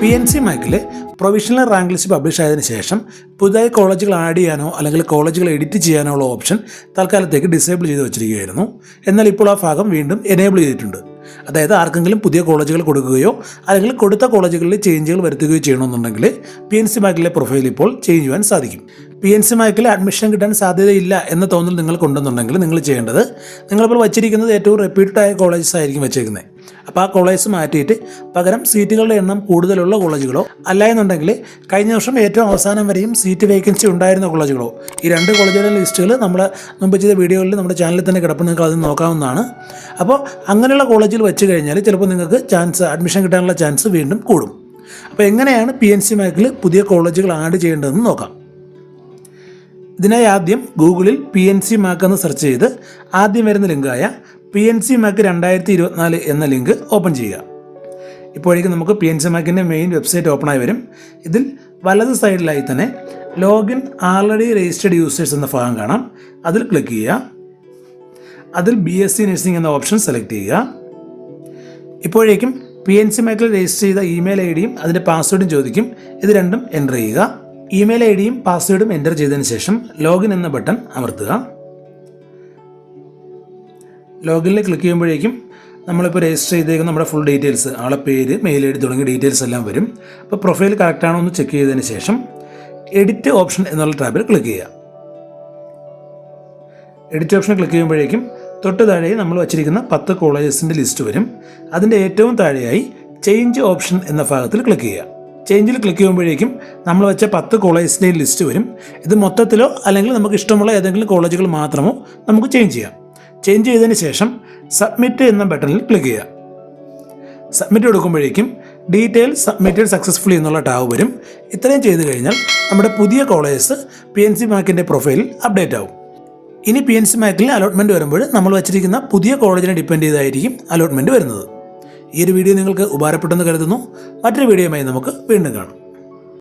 P N C മാക്കിൽ provisional rank list publish ആയതിനു ശേഷം പുതുതായി കോളേജുകൾ ആഡ് ചെയ്യാനോ അല്ലെങ്കിൽ കോളേജുകൾ എഡിറ്റ് ചെയ്യാനോ ഉള്ള ഓപ്ഷൻ തൽക്കാലത്തേക്ക് ഡിസേബിൾ ചെയ്ത് വെച്ചിരിക്കുകയായിരുന്നു. എന്നാൽ ഇപ്പോൾ ആ ഭാഗം വീണ്ടും എനേബിൾ ചെയ്തിട്ടുണ്ട്. അതായത് ആർക്കെങ്കിലും പുതിയ കോളേജുകൾ കൊടുക്കുകയോ അല്ലെങ്കിൽ കൊടുത്ത കോളേജുകളിൽ ചേഞ്ചുകൾ വരുത്തുകയോ ചെയ്യണമെന്നുണ്ടെങ്കിൽ പി എൻ സി മാക്കിലെ പ്രൊഫൈൽ ഇപ്പോൾ ചേഞ്ച് ചെയ്യാൻ സാധിക്കും. പി എൻ സി മാക്കിൽ അഡ്മിഷൻ കിട്ടാൻ സാധ്യതയില്ല എന്ന തോന്നൽ നിങ്ങൾക്കുണ്ടെന്നുണ്ടെങ്കിൽ നിങ്ങൾ ചെയ്യേണ്ടത് നിങ്ങളിപ്പോൾ വച്ചിരിക്കുന്നത് ഏറ്റവും റെപ്യൂട്ടഡ് ആയ കോളേജസ് ആയിരിക്കും വെച്ചേക്കുന്നത്. അപ്പോൾ ആ കോളേജ് മാറ്റിയിട്ട് പകരം സീറ്റുകളുടെ എണ്ണം കൂടുതലുള്ള കോളേജുകളോ അല്ല എന്നുണ്ടെങ്കിൽ കഴിഞ്ഞ വർഷം ഏറ്റവും അവസാനം വരെയും സീറ്റ് വേക്കൻസി ഉണ്ടായിരുന്ന കോളേജുകളോ ഈ രണ്ട് കോളേജുകളുടെ ലിസ്റ്റുകൾ നമ്മൾ മുമ്പ് ചെയ്ത വീഡിയോകളിൽ നമ്മുടെ ചാനലിൽ തന്നെ കിടപ്പ് നിങ്ങൾക്ക് അത് നോക്കാവുന്നതാണ്. അപ്പോൾ അങ്ങനെയുള്ള കോളേജിൽ വെച്ച് കഴിഞ്ഞാൽ ചിലപ്പോൾ നിങ്ങൾക്ക് ചാൻസ് അഡ്മിഷൻ കിട്ടാനുള്ള ചാൻസ് വീണ്ടും കൂടും. അപ്പോൾ എങ്ങനെയാണ് പി എൻ സി മാക്കിൽ പുതിയ കോളേജുകൾ ആഡ് ചെയ്യേണ്ടതെന്ന് നോക്കാം. ഇതിനായി ആദ്യം ഗൂഗിളിൽ പി എൻ സി മാക്ക് എന്ന് സെർച്ച് ചെയ്ത് ആദ്യം വരുന്ന ലിങ്കായ പി എൻ സി മാക്ക് രണ്ടായിരത്തി ഇരുപത്തിനാല് എന്ന ലിങ്ക് ഓപ്പൺ ചെയ്യുക. ഇപ്പോഴേക്കും നമുക്ക് പി എൻ സി മാക്കിന്റെ മെയിൻ വെബ്സൈറ്റ് ഓപ്പൺ ആയി വരും. ഇതിൽ വലത് സൈഡിലായി തന്നെ ലോഗിൻ ആൾറെഡി രജിസ്റ്റേഡ് യൂസേഴ്സ് എന്ന ഭാഗം കാണാം. അതിൽ ക്ലിക്ക് ചെയ്യുക. അതിൽ ബി എസ് സി നഴ്സിംഗ് എന്ന ഓപ്ഷൻ സെലക്ട് ചെയ്യുക. ഇപ്പോഴേക്കും പി എൻ സി മാക്കിൽ രജിസ്റ്റർ ചെയ്ത ഇമെയിൽ ഐ ഡിയും അതിന്റെ പാസ്വേഡും ചോദിക്കും. ഇത് രണ്ടും എന്റർ ചെയ്യുക. ഇമെയിൽ ഐ ഡിയും പാസ്വേഡും എന്റർ ചെയ്തതിന് ശേഷം ലോഗിൻ എന്ന ബട്ടൺ അമർത്തുക. ലോഗിനിൽ ക്ലിക്ക് ചെയ്യുമ്പോഴേക്കും നമ്മളിപ്പോൾ രജിസ്റ്റർ ചെയ്തേക്കുന്ന നമ്മുടെ ഫുൾ ഡീറ്റെയിൽസ് ആളെ പേര് മെയിൽ ഐ ഡി തുടങ്ങിയ ഡീറ്റെയിൽസ് എല്ലാം വരും. അപ്പോൾ പ്രൊഫൈൽ കറക്റ്റാണോ എന്ന് ചെക്ക് ചെയ്തതിന് ശേഷം എഡിറ്റ് ഓപ്ഷൻ എന്നുള്ള ടാബിൽ ക്ലിക്ക് ചെയ്യുക. എഡിറ്റ് ഓപ്ഷൻ ക്ലിക്ക് ചെയ്യുമ്പോഴേക്കും തൊട്ട് താഴെ നമ്മൾ വച്ചിരിക്കുന്ന പത്ത് കോളേജസിന്റെ ലിസ്റ്റ് വരും. അതിന്റെ ഏറ്റവും താഴെയായി ചേഞ്ച് ഓപ്ഷൻ എന്ന ഭാഗത്തിൽ ക്ലിക്ക് ചെയ്യുക. ചേഞ്ചിൽ ക്ലിക്ക് ചെയ്യുമ്പോഴേക്കും നമ്മൾ വെച്ച പത്ത് കോളേജസിന്റെയും ലിസ്റ്റ് വരും. ഇത് മൊത്തത്തിലോ അല്ലെങ്കിൽ നമുക്ക് ഇഷ്ടമുള്ള ഏതെങ്കിലും കോളേജുകൾ മാത്രമോ നമുക്ക് ചേഞ്ച് ചെയ്യാം. ചേഞ്ച് ചെയ്തതിന് ശേഷം സബ്മിറ്റ് എന്ന ബട്ടണിൽ ക്ലിക്ക് ചെയ്യുക. സബ്മിറ്റ് കൊടുക്കുമ്പോഴേക്കും ഡീറ്റെയിൽ സബ്മിറ്റഡ് സക്സസ്ഫുള്ളി എന്നുള്ള ടാവ് വരും. ഇത്രയും ചെയ്തു കഴിഞ്ഞാൽ നമ്മുടെ പുതിയ കോളേജസ് പി എൻ സി മാക്കിന്റെ പ്രൊഫൈലിൽ അപ്ഡേറ്റ് ആവും. ഇനി പി എൻ സി മാക്കിൽ അലോട്ട്മെന്റ് വരുമ്പോൾ നമ്മൾ വച്ചിരിക്കുന്ന പുതിയ കോളേജിനെ ഡിപ്പെൻഡ് ചെയ്തായിരിക്കും അലോട്ട്മെന്റ് വരുന്നത്. ഈ ഒരു വീഡിയോ നിങ്ങൾക്ക് ഉപകാരപ്പെട്ടെന്ന് കരുതുന്നു. മറ്റൊരു വീഡിയോയുമായി നമുക്ക് വീണ്ടും കാണാം.